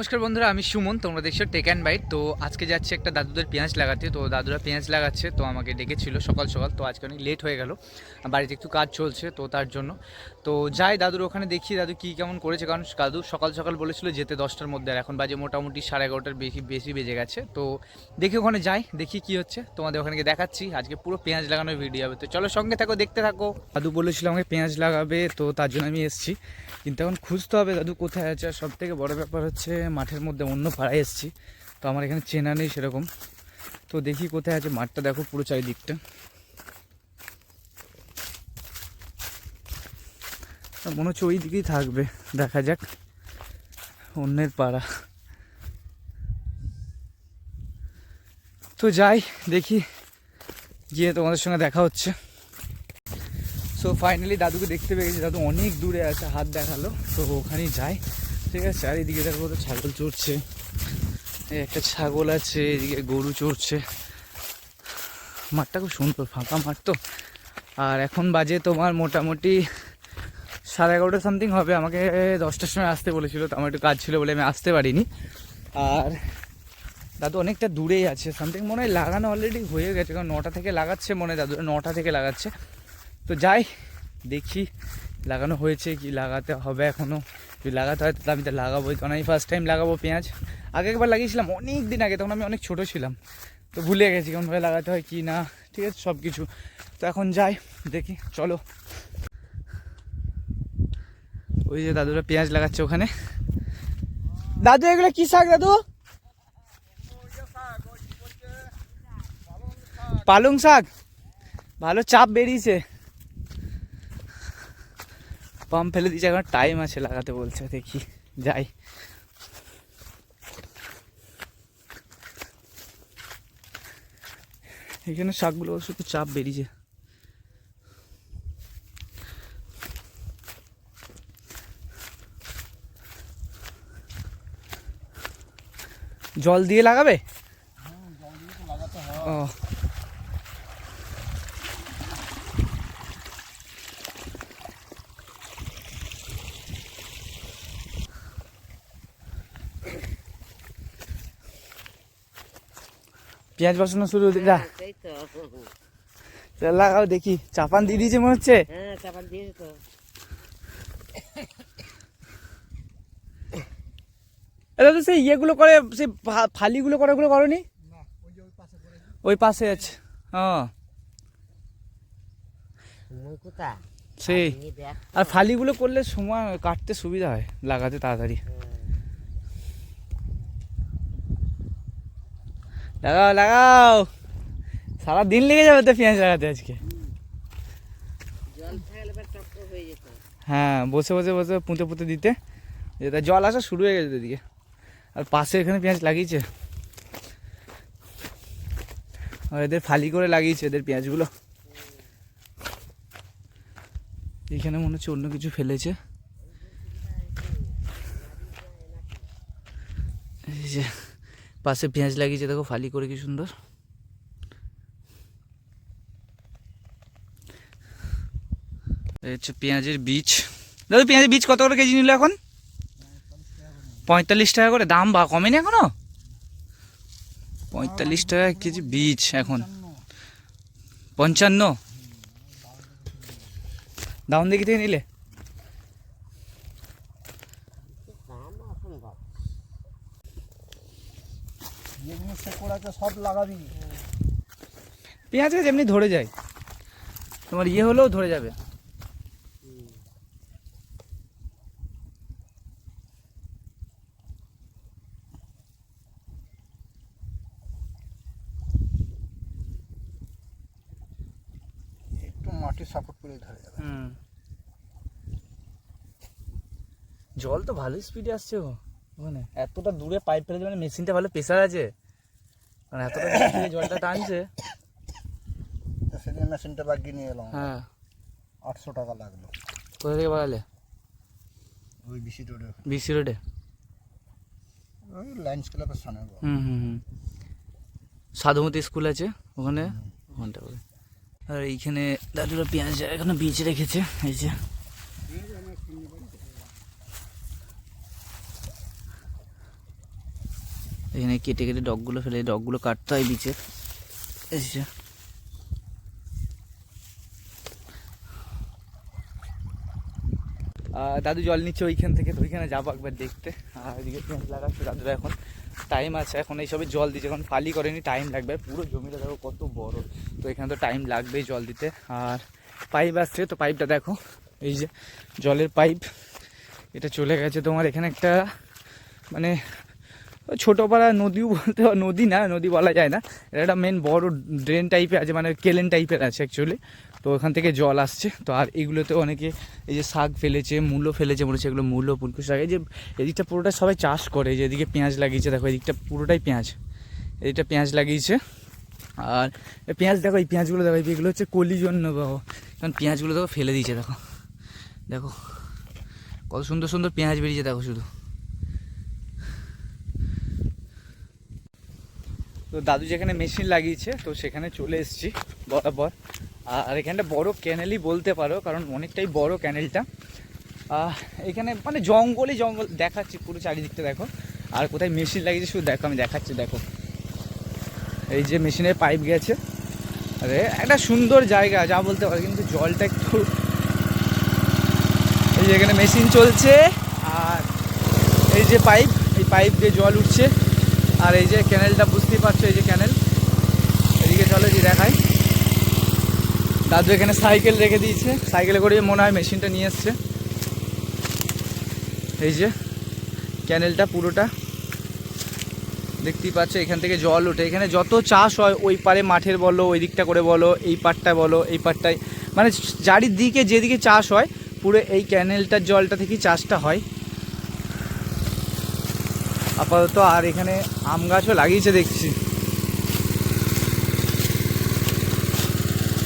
নমস্কার বন্ধুরা, আমি সুমন, তোমরা দেখছ টেক অ্যান্ড বাইট তো আজকে যাচ্ছে একটা দাদুদের পেঁয়াজ লাগাতে। তো দাদুরা পেঁয়াজ লাগাচ্ছে, তো আমাকে ডেকেছিল সকাল সকাল, তো আজকে অনেক লেট হয়ে গেল। বাড়িতে একটু কাজ চলছে, তো তার জন্য। তো যাই দাদুর ওখানে দেখি, দাদু কী কেমন করেছে, কারণ দাদু সকাল সকাল বলেছিল যেতে দশটার মধ্যে, আর এখন বাজে মোটামুটি সাড়ে এগারোটার বেশি বেশি বেজে গেছে। তো দেখি ওখানে যাই, দেখি কি হচ্ছে। তোমাদের ওখানে দেখাচ্ছি, আজকে পুরো পেঁয়াজ লাগানোর ভিডিও হবে। তো চলো সঙ্গে থাকো, দেখতে থাকো। দাদু বলেছিল আমাকে পেঁয়াজ লাগাবে, তো তার জন্য আমি এসেছি। কিন্তু এখন খুঁজতে হবে, দাদু কোথায় আছে, আর সব থেকে বড় ব্যাপার হচ্ছে মাঠের মধ্যে অন্য পাড়ায় এসেছি। তো আমার এখানে চেনা নেই সেরকম। তো দেখি কোথায় আছে মাঠটা, দেখো পুরো চারিদিকটা। মনে হচ্ছে ওই দিকেই থাকবে, দেখা যাক। অন্যের পাড়া। তো যাই, দেখি গিয়ে তোমাদের সঙ্গে দেখা হচ্ছে। সো ফাইনালি দাদুকে দেখতে পেয়ে গেছি। দাদু অনেক দূরে আছে, হাত দেখাল। তো ওখানেই যাই। ঠিক আছে? আর এদিকে দেখো তো ছাগল চড়ছে। একটা ছাগল আছে, এদিকে গরু চড়ছে। মাঠটা খুব সুন্দর, ফাঁকা মাঠ তো। আর এখন বাজে তোমার মোটামুটি সাড়ে এগারোটা সামথিং হবে। আমাকে দশটার সময় আসতে বলেছিল, তো আমার একটু কাজ ছিল বলে আমি আসতে পারিনি। আর দাদু অনেকটা দূরেই আছে সামথিং মনে হয় লাগানো অলরেডি হয়ে গেছে। কারণ নটা থেকে লাগাচ্ছে মনে হয় দাদু, নটা থেকে লাগাচ্ছে। তো যাই, দেখি লাগানো হয়েছে কি লাগাতে হবে এখনও যদি লাগাতে হয় তাহলে আমি তো লাগাবোই কারণ আমি ফার্স্ট টাইম লাগাবো পেঁয়াজ। আগে একবার লাগিয়েছিলাম অনেক দিন আগে, তখন আমি অনেক ছোটো ছিলাম। তো ভুলে গেছি কেমনভাবে লাগাতে হয় কি না, ঠিক আছে সব কিছু তো এখন যাই, দেখি, চলো। ওই যে দাদুরা পেঁয়াজ লাগাচ্ছে ওখানে। দাদু, এগুলো কি শাক দাদু? পালং শাক। ভালো চাপ বেরিয়েছে। পাম্প ফেলে দিয়েছে, এখন টাইম আছে লাগাতে বলছে, দেখি, যাই। এখানে শাকগুলো শুধু চাপ বেরিয়েছে। জল দিয়ে লাগাবে? পেঁয়াজ বসানো শুরু যা। সেই তো। চল লাগাও দেখি চাপান দিয়ে দিয়েছে মনে হচ্ছে? হ্যাঁ চাপান দিয়েছে তো। এটা তো সেই ইয়েগুলো করে সেই ফালিগুলো করে ওগুলো করনি? ওই পাশে আছে হ্যাঁ সেই। আর ফালিগুলো করলে সময় কাটতে সুবিধা হয় লাগাতে তাড়াতাড়ি। লাগাও লাগাও। সারা দিন লেগে যাবে তো পেঁয়াজ লাগাতে আজকে। হ্যাঁ বসে বসে বসে পুঁতে পুঁতে দিতে। যেটা জল আসা শুরু হয়ে গেছে এদিকে। আর পাশে এখানে পেঁয়াজ লাগিয়েছে। আর এদের ফালি করে লাগিয়েছে এদের পেঁয়াজগুলো। এখানে মনে হচ্ছে অন্য কিছু ফেলেছে। এই যে। পাশে পেঁয়াজ লাগিয়েছে, দেখো ফালি করে কি সুন্দর। হচ্ছে পেঁয়াজের বীজ। দাদা, পেঁয়াজের বীজ কত করে কেজি নিল এখন? পঁয়তাল্লিশ টাকা করে। দাম বা কমেনি এখনও? পঁয়তাল্লিশ টাকা কেজি বীজ এখন। পঞ্চান্ন? দাম দেখি নিলে দাম অসম্ভব সব লাগাবি। পেঁয়াজ গাছ এমনি ধরে যায় তোমার ইয়ে হলেও ধরে যাবে। মাটি সাপোর্ট করে ধরে যাবে। জল তো ভালো স্পিডে আসছে ও ওখানে এতটা দূরে পাইপ ফেলেছে মানে মেশিনটা ভালো প্রেসার আছে। কারণ এতটা জলটা টানছে। সেদিন মেশিনটা লাগিয়ে নিয়ে এলাম। হ্যাঁ। আটশো টাকা লাগল। কোথা থেকে বাড়ালে ওই বিসি রোডে বিসি রোডে? ওই লাইন্স ক্লাবের সামনে। হুম হুম হুম। সাধুমতি স্কুল আছে ওখানে? ওখানটা করে। আর এইখানে দাদুরা পেঁয়াজ এখনও বীজ রেখেছে এই যে। এখানে কেটে কেটে ডগগুলো ফেলে ডগগুলো কাটতে হয় আহ, দাদু জল নিচ্ছে ওইখান থেকে তো ওইখানে যাব একবার দেখতে। আর এদিকে পেঁয়াজ লাগাচ্ছে দাদুরা এখন। টাইম আছে এখন এইসবে জল দিচ্ছে এখন পালি করেনি টাইম লাগবে। পুরো জমিটা দেখো কত বড়। তো এখানে তো টাইম লাগবেই জল দিতে। আর পাইপ আসছে তো পাইপটা দেখো। এই যে জলের পাইপ এটা চলে গেছে তোমার এখানে একটা মানে ছোটো পাড়া নদীও বলতে নদী না, নদী বলা যায় না। এটা একটা মেন বড় ড্রেন টাইপের আছে মানে কেলেন টাইপের আছে অ্যাকচুয়ালি তো ওখান থেকে জল আসছে। তো আর এগুলোতে অনেকে এই যে শাক ফেলেছে, মূলো ফেলেছে হচ্ছে, এগুলো মূলো পুলকু শাক, এই যে এদিকটা পুরোটা সবাই চাষ করে যে এদিকে পেঁয়াজ লাগিয়েছে, দেখো এদিকটা পুরোটাই পেঁয়াজ। এদিকটা পেঁয়াজ লাগিয়েছে। আর পেঁয়াজ দেখো, এই পেঁয়াজগুলো দেখো এগুলো হচ্ছে কলি জন্য, বাবা। কারণ পেঁয়াজগুলো দেখো ফেলে দিয়েছে, দেখো। দেখো, কত সুন্দর সুন্দর পেঁয়াজ বেরিয়েছে, দেখো শুধু। তো দাদু যেখানে মেশিন লাগিয়েছে, তো সেখানে চলে এসেছি, বরাবর। আর এখানটা বড় ক্যানেলই বলতে পারো, কারণ অনেকটাই বড় ক্যানেলটা এখানে মানে জঙ্গলই জঙ্গল, দেখাচ্ছি পুরো চারিদিকটা দেখো। আর কোথায় মেশিন লাগিয়েছে শুধু দেখো, আমি দেখাচ্ছি, দেখো। এই যে মেশিনের পাইপ গেছে। আরে, একটা সুন্দর জায়গা, যা বলতে পারো, কিন্তু জলটা একটু এই যে এখানে মেশিন চলছে, আর এই যে পাইপ এই পাইপ দিয়ে জল উঠছে। আর এই যে ক্যানেলটা বুঝতেই পারছ, এই যে ক্যানেল। এদিকে চলো যে দেখাই। দাদু এখানে সাইকেল রেখে দিয়েছে। সাইকেলে করে মনে হয় মেশিনটা নিয়ে এসছে। এই যে ক্যানেলটা পুরোটা। দেখতেই পাচ্ছ, এখান থেকে জল ওঠে। এখানে যত চাষ হয়, ওই পারে মাঠের বলো, ওই দিকটা করে বলো, এই পাটটা বলো, এই পাটটায় মানে চারিদিকে যেদিকে চাষ হয়, পুরো এই ক্যানেলটার জলটা থেকেই চাষটা হয়। আপাতত আর এখানে আম গাছও লাগিয়েছে দেখছি।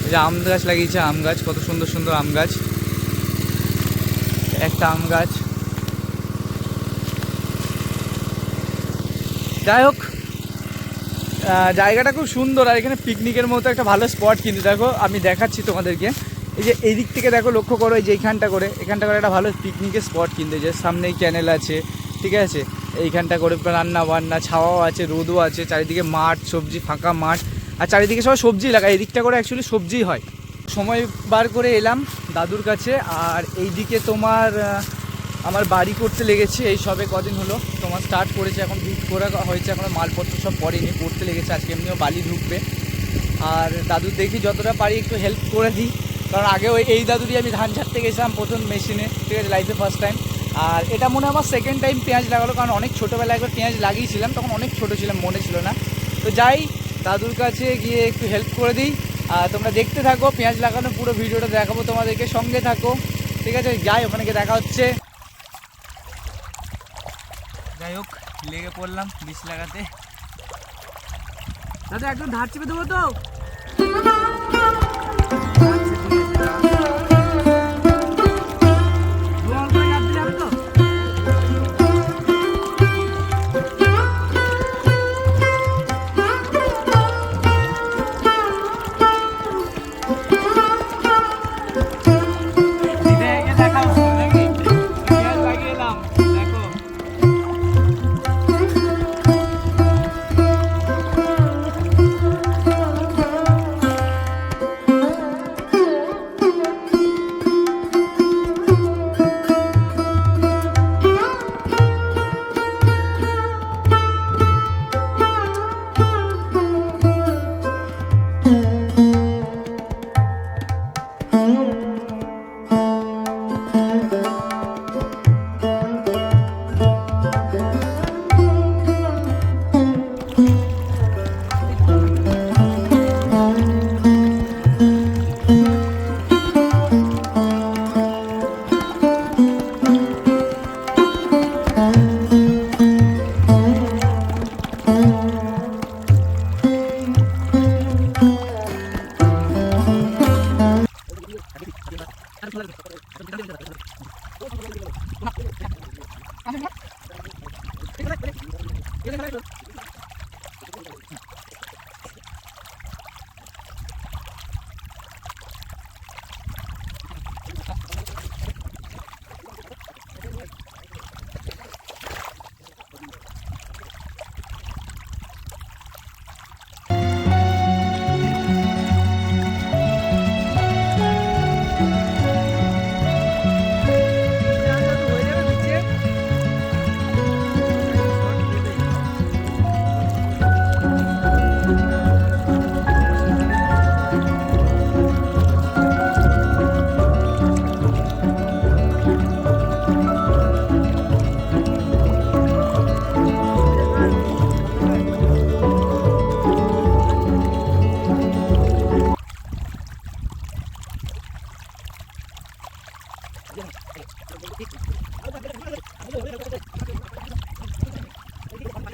এই যে আম গাছ লাগিয়েছে, আম গাছ, কত সুন্দর সুন্দর আম গাছ। একটা আম গাছ। যাই হোক জায়গাটা খুব সুন্দর, আর এখানে পিকনিকের মতো একটা ভালো স্পট কিন্তু। দেখো, আমি দেখাচ্ছি তোমাদেরকে। এই যে এই দিক থেকে দেখো, লক্ষ্য করো, এই যে এইখানটা করে, এখানটা করে একটা ভালো পিকনিকের স্পট কিন্তু। যে সামনেই ক্যানেল আছে, ঠিক আছে? এইখানটা করে রান্না বান্না, ছাওয়াও আছে, রোদও আছে, চারিদিকে মাঠ, সবজি, ফাঁকা মাঠ, আর চারিদিকে সবাই সবজি এই দিকটা করে অ্যাকচুয়ালি সবজিই হয়। সময় বার করে এলাম দাদুর কাছে, আর এইদিকে তোমার আমার বাড়ি করতে লেগেছে, এই সবে কদিন হলো, তোমার স্টার্ট করেছে, এখন ভিট করা হয়েছে, এখন মালপত্র সব পড়েনি, পড়তে লেগেছে, আজকে এমনিও বালি ঢুকবে। আর দাদু দেখি যতটা পারি একটু হেল্প করে দিই, কারণ আগে ওই এই দাদু দিয়ে আমি ধান ছাড়তে গেছিলাম প্রথম মেশিনে ঠিক আছে লাইফে ফার্স্ট টাইম আর এটা মনে আমার সেকেন্ড টাইম পেঁয়াজ লাগালো, কারণ অনেক ছোটোবেলায় একবার পেঁয়াজ লাগিয়েছিলাম, তখন অনেক ছোটো ছিলাম, মনে ছিল না। তো যাই, দাদুর কাছে গিয়ে একটু হেল্প করে দিই। আর তোমরা দেখতে থাকো, পেঁয়াজ লাগানো পুরো ভিডিওটা দেখাবো তোমাদেরকে, সঙ্গে থাকো। ঠিক আছে, যাই, ওখানে গিয়ে দেখা হচ্ছে। যাই হোক, লেগে পড়লাম বীজ লাগাতে। দাদা, একদম ধার চেপে দেবো তো?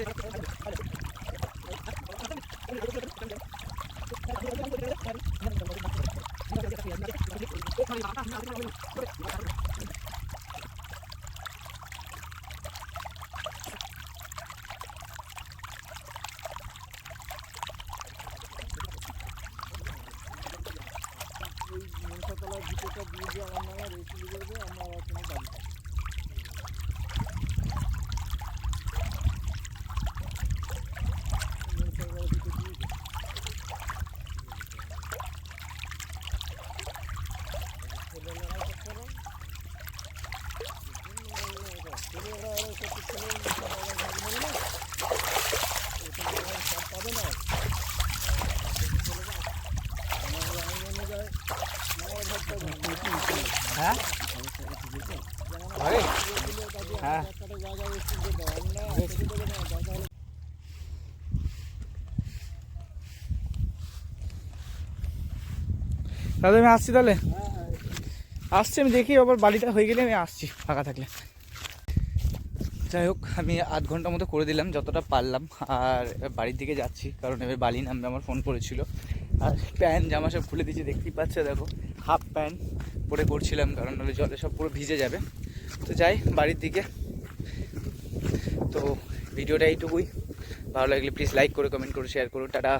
হ্যাঁ ঘরে হ্যাঁ? দাদা আমি আসছি তাহলে? আসছি, আমি দেখি আবার বাড়িটা হয়ে গেলে আমি আসছি, ফাঁকা থাকলে। যাই হোক, আমি আধ ঘণ্টা মতো করে দিলাম, যতটা পারলাম। আর বাড়ির দিকে যাচ্ছি, কারণ এবার বালি নামবে আমার ফোন করেছিল। আর প্যান্ট, জামা সব খুলে দিয়েছি, দেখতেই পাচ্ছ, দেখো, হাফ প্যান্ট পরে করছিলাম কারণ নাহলে জলে সব পুরো ভিজে যাবে। তো যাই, বাড়ির দিকে। তো ভিডিওটা এইটুকুই। ভালো লাগলে প্লিজ লাইক করে কমেন্ট করে শেয়ার করো। টাটা।